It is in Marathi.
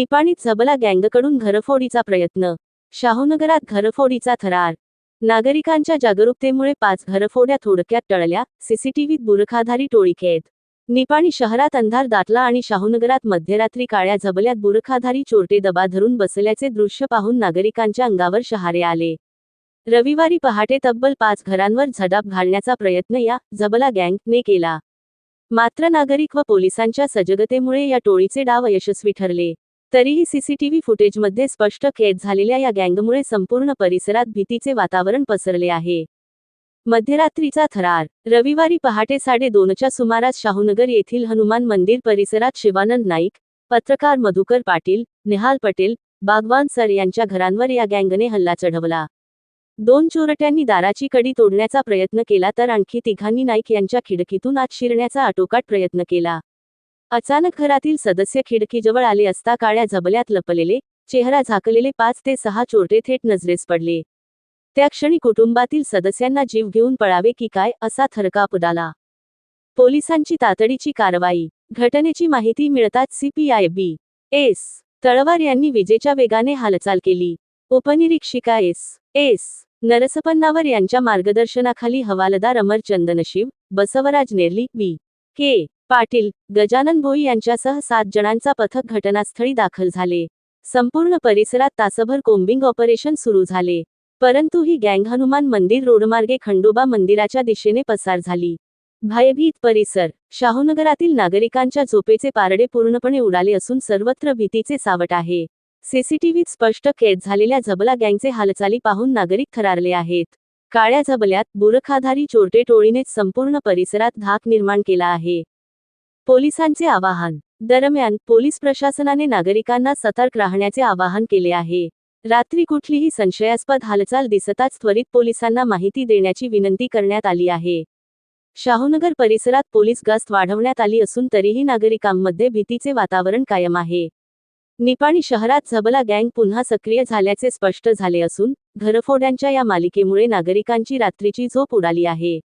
निपाणीत जबला गँगकडून घरफोडीचा प्रयत्न. शाहूनगरात घरफोडीचा थरार. नागरिकांच्या जागरूकतेमुळे पाच घरफोड्या थोडक्यात टळल्या. सीसीटीव्हीत बुरखाधारी टोळी कैद निपाणी शहरात अंधार दाटला आणि शाहूनगरात मध्यरात्री काळ्या झबल्यात बुरखाधारी चोरटे दबा धरून बसल्याचे दृश्य पाहून नागरिकांच्या अंगावर शहारे आले. रविवारी पहाटे तब्बल पाच घरांवर झडाप घालण्याचा प्रयत्न या झबला गँगने केला. मात्र नागरिक व पोलिसांच्या सजगतेमुळे या टोळीचे डाव यशस्वी ठरले. तरीही सीसीटीव्ही फुटेजमध्ये स्पष्ट कैद झालेल्या या गँगमुळे संपूर्ण परिसरात भीतीचे वातावरण पसरले आहे. मध्यरात्रीचा थरार रविवारी पहाटे साडेदोनच्या सुमारास शाहूनगर येथील हनुमान मंदिर परिसरात शिवानंद नाईक पत्रकार मधुकर पाटील निहाल पटेल बागवान सर यांच्या घरांवर या गँगने हल्ला चढवला. दोन चोरट्यांनी दाराची कडी तोडण्याचा प्रयत्न केला तर आणखी तिघांनी नाईक यांच्या खिडकीतून आत शिरण्याचा आटोकाट प्रयत्न केला. अचानक घरातील सदस्य खिडकीजवळ आले असता काळ्या झबल्यात लपलेले चेहरा झाकलेले पाच ते सहा चोरटे थेट नजरेस पडले. त्या क्षणी कुटुंबातील सदस्यांना जीव घेऊन पळावे की काय असा थरकाप उडाला. पोलिसांची तातडीची कारवाई. घटनेची माहिती मिळताच सीपीआय बी एस तळवार यांनी विजेच्या वेगाने हालचाल केली. उपनिरीक्षिका एस. एस. नरसपन्नावर यांच्या मार्गदर्शनाखाली हवालदार अमर चंदनशिव बसवराज नेर्ली बी. के. पाटील गजानन भोई यांच्यासह सात जणांचा पथक घटनास्थळी दाखल झाले. संपूर्ण परिसरात तासभर कोम्बिंग ऑपरेशन सुरू झाले. परंतु ही गँग हनुमान मंदिर रोडमार्गे खंडोबा मंदिराच्या दिशेने पसार झाली. भयभीत परिसर शाहूनगरातील नागरिकांच्या झोपेचे पारडे पूर्णपणे उडाले असून सर्वत्र भीतीचे सावट आहे. सीसीटीव्हीत स्पष्ट कैद झालेल्या झबला गँगचे हालचाली पाहून नागरिक थरारले आहेत. काळ्या झबल्यात बुरखाधारी चोरटे टोळीनेच संपूर्ण परिसरात धाक निर्माण केला आहे. पोलिसांचे आवाहन. दरम्यान पोलीस प्रशासनाने नागरिकांना सतर्क राहण्याचे आवाहन केले आहे. रात्री कुठलीही संशयास्पद हालचाल दिसताच त्वरित पोलिसांना माहिती देण्याची विनंती करण्यात आली आहे. शाहूनगर परिसरात पोलीस गस्त वाढवण्यात आली असून तरीही नागरिकांमध्ये भीतीचे वातावरण कायम आहे. निपाणी शहरात झबला गँग पुन्हा सक्रिय झाल्याचे स्पष्ट झाले असून घरफोड्यांच्या या मालिकेमुळे नागरिकांची रात्रीची झोप उडाली आहे.